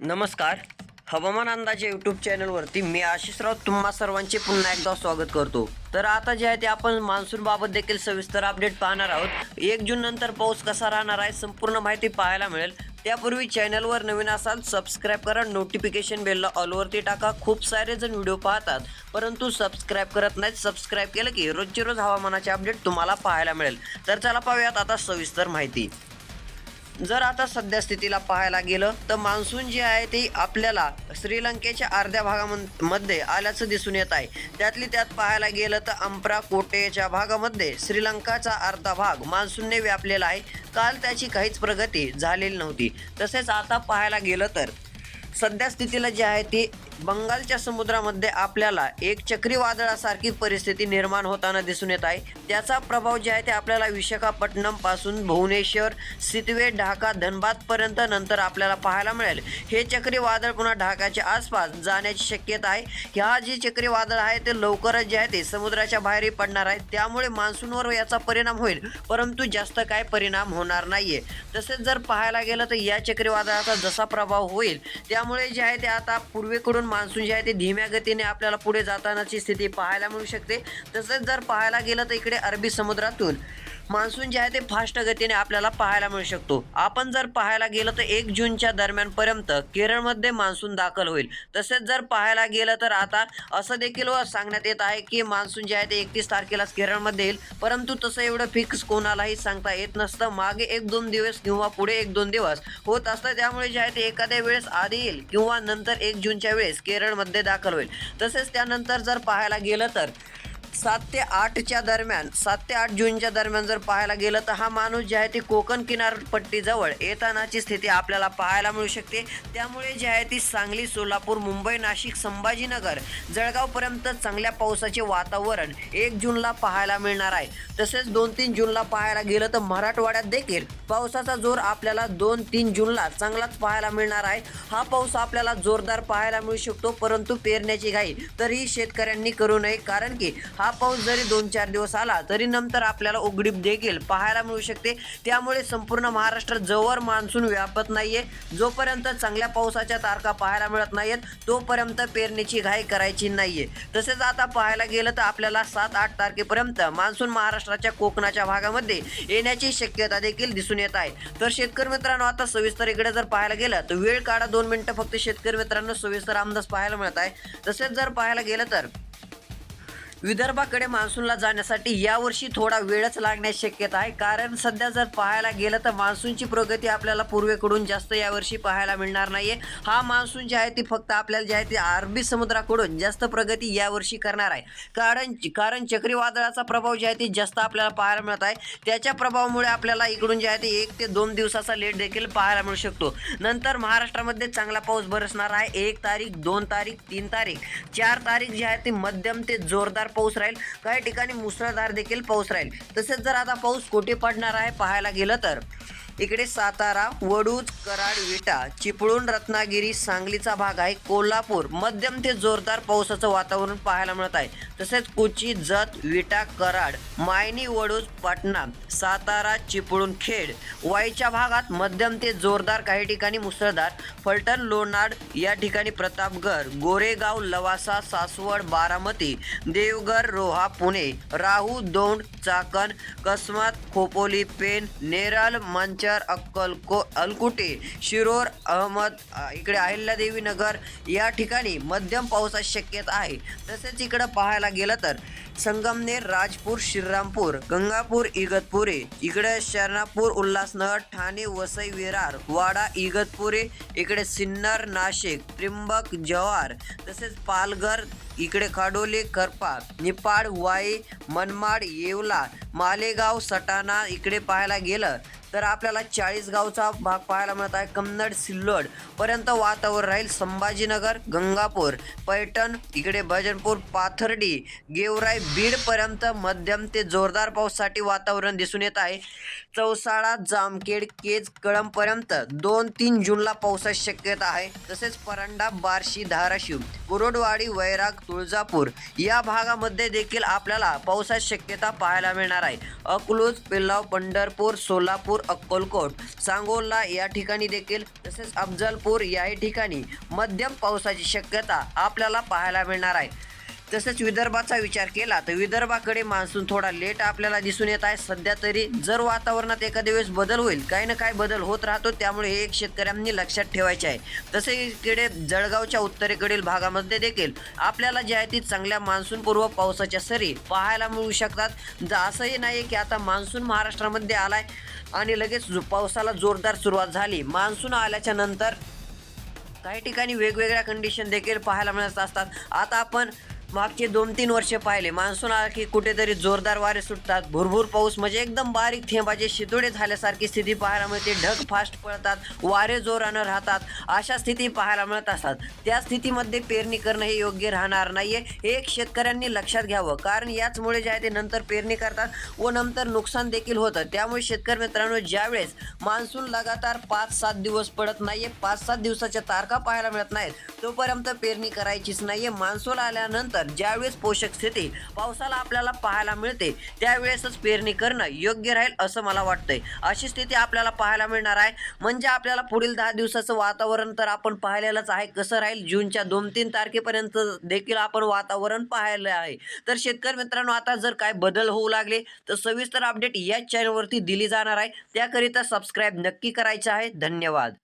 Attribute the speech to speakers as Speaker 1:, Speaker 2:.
Speaker 1: नमस्कार. हवामान अंदाजे यूट्यूब चॅनलवरती मी आशिषराव तुम्हा सर्वांचे पुन्हा एकदा स्वागत करतो. तर आता जे आहे ते आपण मान्सूनबाबत देखील सविस्तर अपडेट पाहणार आहोत. एक जून नंतर पाऊस कसा राहणार आहे संपूर्ण माहिती पाहायला मिळेल. त्यापूर्वी चॅनलवर नवीन असाल सबस्क्राईब करा नोटिफिकेशन बेलला ऑलवरती टाका. खूप सारे जण व्हिडिओ पाहतात परंतु सबस्क्राईब करत नाहीत. सबस्क्राईब केलं की रोजचे रोज हवामानाचे अपडेट तुम्हाला पाहायला मिळेल. तर चला पाहूयात आता सविस्तर माहिती. जर आता सध्या स्थितीला पाहायला गेलं तर मान्सून जे आहे ते आपल्याला श्रीलंकेच्या अर्ध्या भागामध्ये आल्याचं दिसून येत आहे. त्यातली त्यात पाहायला गेलं तर अंपरा कोटेच्या भागामध्ये श्रीलंकाचा अर्धा भाग मान्सूनने व्यापलेला आहे. काल त्याची काहीच प्रगती झालेली नव्हती. तसेच आता पाहायला गेलं तर सध्या स्थितीला जे आहे ती बंगालच्या समुद्रामध्ये आपल्याला एक चक्रीवादळासारखी परिस्थिती निर्माण होताना दिसून येत आहे. त्याचा प्रभाव जे आहे ते आपल्याला विशाखापट्टणमपासून भुवनेश्वर सितवे ढाका धनबाद पर्यंत नंतर आपल्याला पाहायला मिळेल. हे चक्रीवादळ पुन्हा ढाकाच्या आसपास जाण्याची शक्यता आहे. ह्या जी चक्रीवादळ आहे ते लवकरच जे आहे ते समुद्राच्या बाहेरही पडणार आहे. त्यामुळे मान्सूनवर याचा परिणाम होईल. परंतु जास्त काय परिणाम होणार नाहीये. तसेच जर पाहायला गेलं तर या चक्रीवादळाचा जसा प्रभाव होईल त्यामुळे जे आहे ते आता पूर्वेकडून मान्सून जे आहे ते धीम्या गतीने आपल्याला पुढे जातानाची स्थिती पाहायला मिळू शकते. तसेच जर पाहायला गेलं तर इकडे अरबी समुद्रातून. मान्सून जे आहे ते फास्ट गतीने आपल्याला पाहायला मिळू शकतो. आपण जर पाहायला गेलं तर एक जूनच्या दरम्यानपर्यंत केरळमध्ये मान्सून दाखल होईल. तसेच जर पाहायला गेलं तर आता असं देखील सांगण्यात येत आहे की मान्सून जे आहे ते एकतीस तारखेलाच केरळमध्ये येईल. परंतु तसं एवढं फिक्स कोणालाही सांगता येत नसतं. मागे एक दोन दिवस किंवा पुढे एक दोन दिवस होत असतं. त्यामुळे जे आहे ते एखाद्या वेळेस आधी येईल किंवा नंतर एक जूनच्या वेळेस केरळमध्ये दाखल होईल. तसेच त्यानंतर जर पाहायला गेलं तर सात ते आठच्या दरम्यान सात ते आठ जूनच्या दरम्यान जर पाहायला गेलं तर हा माणूस जे आहे ते कोकण किनारपट्टीजवळ येतानाची स्थिती आपल्याला पाहायला मिळू शकते. त्यामुळे जे आहे ती सांगली सोलापूर मुंबई नाशिक संभाजीनगर जळगावपर्यंत चांगल्या पावसाचे वातावरण एक जूनला पाहायला मिळणार आहे. तसेच दोन तीन जूनला पाहायला गेलं तर मराठवाड्यात देखील पावसाचा जोर आपल्याला दोन तीन जूनला चांगलाच पाहायला मिळणार आहे. हा पाऊस आपल्याला जोरदार पाहायला मिळू शकतो परंतु पेरण्याची घाई तरीही शेतकऱ्यांनी करू नये कारण की हा हा पाऊस जरी दोन चार दिवस आला तरी नंतर आपल्याला उघडीप देखील पाहायला मिळू शकते. त्यामुळे संपूर्ण महाराष्ट्रात जवळ मान्सून व्यापत नाहीये. जोपर्यंत चांगल्या पावसाच्या तारखा पाहायला मिळत नाहीयेत तोपर्यंत पेरणीची घाई करायची नाहीये. तसेच आता पाहायला गेलं तर आपल्याला सात आठ तारखेपर्यंत मान्सून महाराष्ट्राच्या कोकणाच्या भागामध्ये येण्याची शक्यता देखील दिसून येत आहे. तर शेतकरी मित्रांनो आता सविस्तर इकडे जर पाहायला गेलं तर वेळ काढा दोन मिनिटं फक्त. शेतकरी मित्रांनो सविस्तर अंदाज पाहायला मिळत आहे. तसेच जर पाहायला गेलं तर विदर्भाकडे मान्सूनला जाण्यासाठी यावर्षी थोडा वेळच लागण्याची शक्यता आहे. कारण सध्या जर पाहायला गेलं तर मान्सूनची प्रगती आपल्याला पूर्वेकडून जास्त यावर्षी पाहायला मिळणार नाहीये. हा मान्सून जे आहे ती फक्त आपल्याला जे आहे ती अरबी समुद्राकडून जास्त प्रगती यावर्षी करणार आहे. कारण कारण चक्रीवादळाचा प्रभाव जे आहे ते जास्त आपल्याला पाहायला मिळत आहे. त्याच्या प्रभावामुळे आपल्याला इकडून जे आहे ते एक ते दोन दिवसाचा लेट देखील पाहायला मिळू शकतो. नंतर महाराष्ट्रामध्ये चांगला पाऊस बरसणार आहे. एक तारीख दोन तारीख तीन तारीख चार तारीख जे आहे ते मध्यम ते जोरदार पाऊस राहील काही ठिकाणी मुसळधार देखील पाऊस राहील. तसेच जर आता पाऊस कुठे पडणार आहे पाहायला गेलं तर. इकडे सातारा वडूज कराड विटा चिपळूण रत्नागिरी सांगलीचा भाग आहे. कोल्हापूर मध्यम ते जोरदार पावसाचं वातावरण पाहायला मिळत आहे. तसेच कोची जत विटा कराड मायनी वडूज पाटणा सातारा चिपळूण खेड वाईच्या भागात मध्यम ते जोरदार काही ठिकाणी मुसळधार. फलटण लोणाड या ठिकाणी प्रतापगड गोरेगाव लवासा सासवड बारामती देवघर रोहा पुणे राहू दौंड चाकण कसमत खोपोली पेन नेरल मंच मंचर अक्कलको अलकुटे शिरोर अहमद इकडे अहिल्यादेवी नगर या ठिकाणी मध्यम पावसाची शक्यता आहे. तसेच इकडं पाहायला गेलं तर संगमनेर राजपूर श्रीरामपूर गंगापूर इगतपुरे इकडे शरणापूर उल्हासनगर ठाणे वसई विरार वाडा इगतपुरे इकडे सिन्नर नाशिक त्रिंबक जव्हार तसेच पालघर इकडे खाडोली करपा निपाड वाई मनमाड येवला मालेगाव सटाणा इकडे पाहायला गेलं तर आपल्याला चाळीसगावचा भाग पाहायला मिळत आहे. कन्नड सिल्लोड पर्यंत वातावरण राहील. संभाजीनगर गंगापूर पैठण इकडे भजनपूर पाथर्डी गेवराई बीड पर्यंत मध्यम ते जोरदार पाऊससाठी वातावरण दिसून येत आहे. चौसाळा जामखेड केज कळंबपर्यंत दोन तीन जूनला पावसाची शक्यता आहे. तसेच परांडा बार्शी धाराशिव कुरोडवाडी वैराग तुळजापूर या भागामध्ये देखील आपल्याला पावसाची शक्यता पाहायला मिळणार आहे. अकलूज पिल्लाव पंढरपूर सोलापूर अक्कलकोट सांगोला या ठिकाणी देखील तसेच अफजलपूर याही ठिकाणी मध्यम पावसाची शक्यता आपल्याला पाहायला मिळणार आहे. तसेच विदर्भाचा विचार केला तर विदर्भाकडे मान्सून थोडा लेट आपल्याला दिसून येत आहे. सध्या तरी जर वातावरणात एखाद्या वेळेस बदल होईल काही ना काही बदल होत राहतो त्यामुळे हे एक शेतकऱ्यांनी लक्षात ठेवायचे आहे. तसे इकडे जळगावच्या उत्तरेकडील भागामध्ये देखील आपल्याला जे आहे ती चांगल्या मान्सूनपूर्व पावसाच्या सरी पाहायला मिळू शकतात. ज- असंही नाही की आता मान्सून महाराष्ट्रामध्ये आलाय आणि लगेच पावसाला जोरदार सुरुवात झाली. मान्सून आल्याच्यानंतर काही ठिकाणी वेगवेगळ्या कंडिशन देखील पाहायला मिळत असतात. आता आपण मागचे दोन तीन वर्ष पाहिले मान्सून आला की कुठेतरी जोरदार वारे सुटतात. भुरभूर पाऊस म्हणजे एकदम बारीक थेंबाचे शितोडे झाल्यासारखी स्थिती पाहायला मिळते. ढग फास्ट पळतात वारे जोरानं राहतात अशा स्थिती पाहायला मिळत असतात. त्या स्थितीमध्ये पेरणी करणं हे योग्य राहणार नाहीये. हे एक शेतकऱ्यांनी लक्षात घ्यावं. कारण याचमुळे जे आहे ते नंतर पेरणी करतात व नंतर नुकसान देखील होतं. त्यामुळे शेतकरी मित्रांनो ज्यावेळेस मान्सून लगातार पाच सात दिवस पडत नाहीये पाच सात दिवसाच्या तारखा पाहायला मिळत नाहीत तोपर्यंत पेरणी करायचीच नाहीये. मान्सून आल्यानंतर ज्यावेळेस पोषक स्थिती पावसाला आपल्याला पाहायला मिळते त्यावेळेसच पेरणी करणं योग्य राहील असं मला वाटतंय. अशी स्थिती आपल्याला पाहायला मिळणार आहे. म्हणजे आपल्याला पुढील दहा दिवसाचं वातावरण तर आपण पाहिलेलंच आहे. कसं राहील? जूनच्या दोन तीन तारखेपर्यंत देखील आपण वातावरण पाहिलं आहे. तर शेतकरी मित्रांनो आता जर काय बदल होऊ लागले तर सविस्तर अपडेट याच चॅनलवरती दिली जाणार आहे. त्याकरिता सबस्क्राईब नक्की करायचं आहे. धन्यवाद.